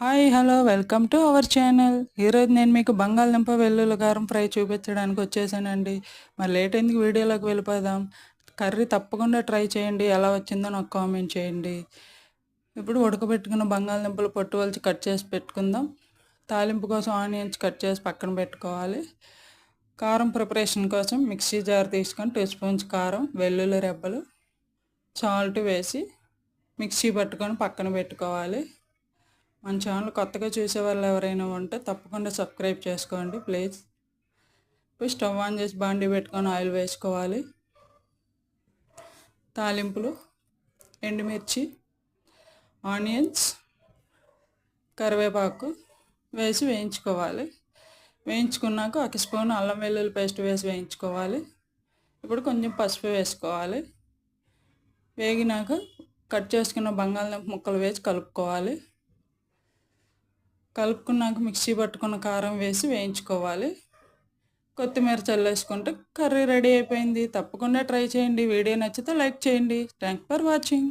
Hi hello welcome to our channel. ఈరోజు నేను మీకు బంగాళదుంప వెల్లుల్లి కారం ఫ్రై చూపించడానికి వచ్చేసానండి. మరి లేట్ ఎందుకు వీడియోలోకి వెళ్ళిపోదాం? కర్రీ తప్పకుండా ట్రై చేయండి. ఎలా వచ్చిందో నాకు కామెంట్ చేయండి. ఇప్పుడు ఉడకబెట్టుకున్న బంగాళదుంపలు పొట్టు వలిచి కట్ చేసి పెట్టుకుందాం. తాలింపు కోసం ఆనియన్స్ కట్ చేసి పక్కన పెట్టుకోవాలి. కారం ప్రిపరేషన్ కోసం మిక్సీ జార్ తీసుకొని టూ స్పూన్స్ కారం వెల్లుల్లి రెబ్బలు సాల్ట్ వేసి మిక్సీ పట్టుకొని పక్కన పెట్టుకోవాలి. మన ఛానల్ కొత్తగా చూసే వాళ్ళు ఎవరైనా ఉంటే తప్పకుండా సబ్స్క్రైబ్ చేసుకోండి ప్లీజ్. ఇప్పుడు స్టవ్ ఆన్ చేసి బాండీ పెట్టుకొని ఆయిల్ వేసుకోవాలి. తాలింపులు ఎండుమిర్చి ఆనియన్స్ కరివేపాకు వేసి వేయించుకోవాలి. వేయించుకున్నాక ఒక స్పూన్ అల్లం వెల్లుల్లి పేస్ట్ వేసి వేయించుకోవాలి. ఇప్పుడు కొంచెం పసుపు వేసుకోవాలి. వేగినాక కట్ చేసుకున్న బంగాళదుంప ముక్కలు వేసి కలుపుకోవాలి. కలుపుకున్నాక మిక్సీ పట్టుకున్న కారం వేసి వేయించుకోవాలి. కొత్తిమీర చల్లేసుకుంటే కర్రీ రెడీ అయిపోయింది. తప్పకుండా ట్రై చేయండి. వీడియో నచ్చితే లైక్ చేయండి. Thank for watching.